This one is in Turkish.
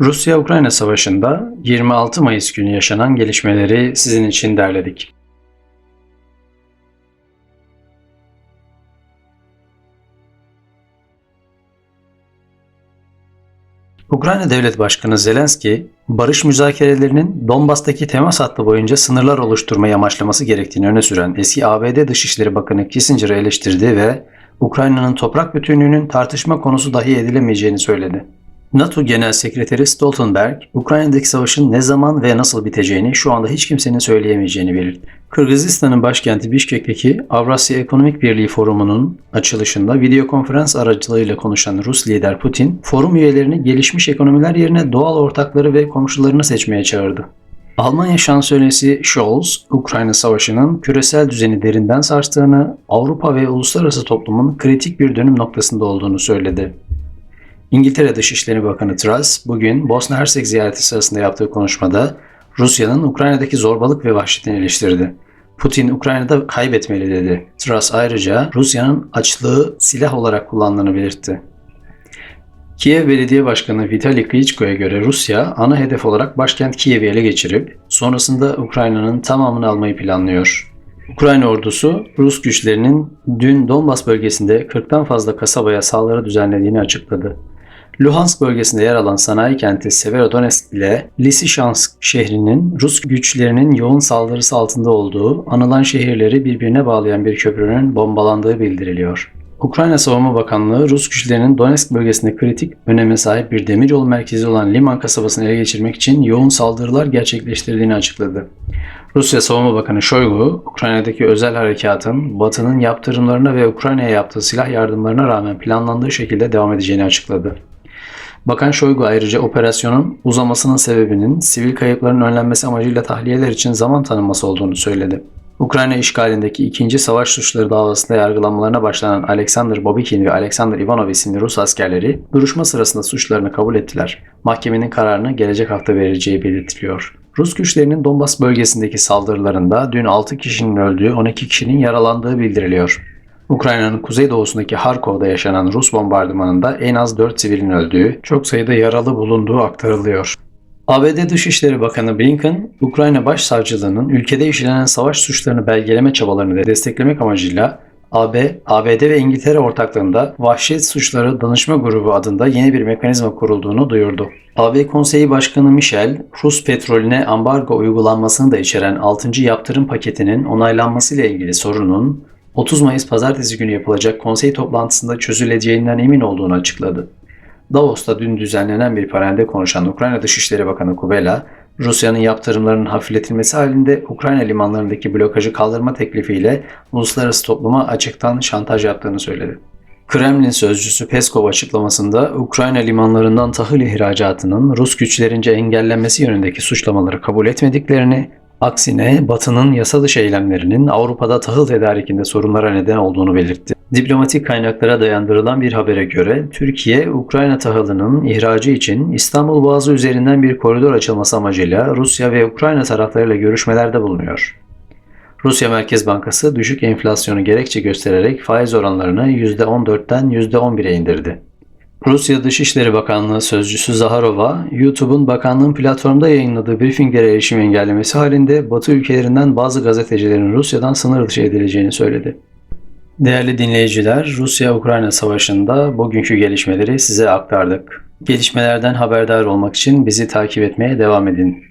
Rusya-Ukrayna Savaşı'nda 26 Mayıs günü yaşanan gelişmeleri sizin için derledik. Ukrayna Devlet Başkanı Zelenski, barış müzakerelerinin Donbas'taki temas hattı boyunca sınırlar oluşturmayı amaçlaması gerektiğini öne süren eski ABD Dışişleri Bakanı Kissinger'ı eleştirdi ve Ukrayna'nın toprak bütünlüğünün tartışma konusu dahi edilemeyeceğini söyledi. NATO Genel Sekreteri Stoltenberg, Ukrayna'daki savaşın ne zaman ve nasıl biteceğini şu anda hiç kimsenin söyleyemeyeceğini belirtti. Kırgızistan'ın başkenti Bişkek'teki Avrasya Ekonomik Birliği Forumu'nun açılışında video konferans aracılığıyla konuşan Rus lider Putin, forum üyelerini gelişmiş ekonomiler yerine doğal ortakları ve komşularını seçmeye çağırdı. Almanya Şansölyesi Scholz, Ukrayna Savaşı'nın küresel düzeni derinden sarstığını, Avrupa ve uluslararası toplumun kritik bir dönüm noktasında olduğunu söyledi. İngiltere Dışişleri Bakanı Truss bugün Bosna Hersek ziyareti sırasında yaptığı konuşmada Rusya'nın Ukrayna'daki zorbalık ve vahşetini eleştirdi. Putin Ukrayna'da kaybetmeli dedi. Truss ayrıca Rusya'nın açlığı silah olarak kullandığını belirtti. Kiev Belediye Başkanı Vitali Klitschko'ya göre Rusya ana hedef olarak başkent Kiev'i ele geçirip sonrasında Ukrayna'nın tamamını almayı planlıyor. Ukrayna ordusu Rus güçlerinin dün Donbas bölgesinde 40'tan fazla kasabaya saldırı düzenlediğini açıkladı. Luhansk bölgesinde yer alan sanayi kenti Severodonetsk ile Lysychansk şehrinin Rus güçlerinin yoğun saldırısı altında olduğu, anılan şehirleri birbirine bağlayan bir köprünün bombalandığı bildiriliyor. Ukrayna Savunma Bakanlığı Rus güçlerinin Donetsk bölgesinde kritik öneme sahip bir demiryolu merkezi olan Liman kasabasını ele geçirmek için yoğun saldırılar gerçekleştirdiğini açıkladı. Rusya Savunma Bakanı Shoigu, Ukrayna'daki özel harekatın Batı'nın yaptırımlarına ve Ukrayna'ya yaptığı silah yardımlarına rağmen planlandığı şekilde devam edeceğini açıkladı. Bakan Şoygu ayrıca operasyonun uzamasının sebebinin sivil kayıpların önlenmesi amacıyla tahliyeler için zaman tanınması olduğunu söyledi. Ukrayna işgalindeki ikinci savaş suçları davasında yargılanmalarına başlanan Alexander Bobikin ve Alexander Ivanov isimli Rus askerleri duruşma sırasında suçlarını kabul ettiler. Mahkemenin kararını gelecek hafta vereceği belirtiliyor. Rus güçlerinin Donbas bölgesindeki saldırılarında dün 6 kişinin öldüğü 12 kişinin yaralandığı bildiriliyor. Ukrayna'nın kuzeydoğusundaki Harkov'da yaşanan Rus bombardımanında en az 4 sivilin öldüğü, çok sayıda yaralı bulunduğu aktarılıyor. ABD Dışişleri Bakanı Blinken, Ukrayna Başsavcılığının ülkede işlenen savaş suçlarını belgeleme çabalarını desteklemek amacıyla AB, ABD ve İngiltere ortaklığında Vahşet Suçları Danışma Grubu adında yeni bir mekanizma kurulduğunu duyurdu. AB Konseyi Başkanı Michel, Rus petrolüne ambargo uygulanmasını da içeren 6. yaptırım paketinin onaylanmasıyla ilgili sorunun 30 Mayıs pazartesi günü yapılacak konsey toplantısında çözüleceğinden emin olduğunu açıkladı. Davos'ta dün düzenlenen bir panelde konuşan Ukrayna Dışişleri Bakanı Kubela, Rusya'nın yaptırımlarının hafifletilmesi halinde Ukrayna limanlarındaki blokajı kaldırma teklifiyle uluslararası topluma açıktan şantaj yaptığını söyledi. Kremlin sözcüsü Peskov açıklamasında Ukrayna limanlarından tahıl ihracatının Rus güçlerince engellenmesi yönündeki suçlamaları kabul etmediklerini Aksine Batı'nın yasa dışı eylemlerinin Avrupa'da tahıl tedarikinde sorunlara neden olduğunu belirtti. Diplomatik kaynaklara dayandırılan bir habere göre Türkiye, Ukrayna tahılının ihracı için İstanbul Boğazı üzerinden bir koridor açılması amacıyla Rusya ve Ukrayna taraflarıyla görüşmelerde bulunuyor. Rusya Merkez Bankası düşük enflasyonu gerekçe göstererek faiz oranlarını %14'ten %11'e indirdi. Rusya Dışişleri Bakanlığı Sözcüsü Zaharova, YouTube'un bakanlığın platformda yayınladığı briefinglere erişim engellemesi halinde Batı ülkelerinden bazı gazetecilerin Rusya'dan sınır dışı edileceğini söyledi. Değerli dinleyiciler, Rusya-Ukrayna savaşında bugünkü gelişmeleri size aktardık. Gelişmelerden haberdar olmak için bizi takip etmeye devam edin.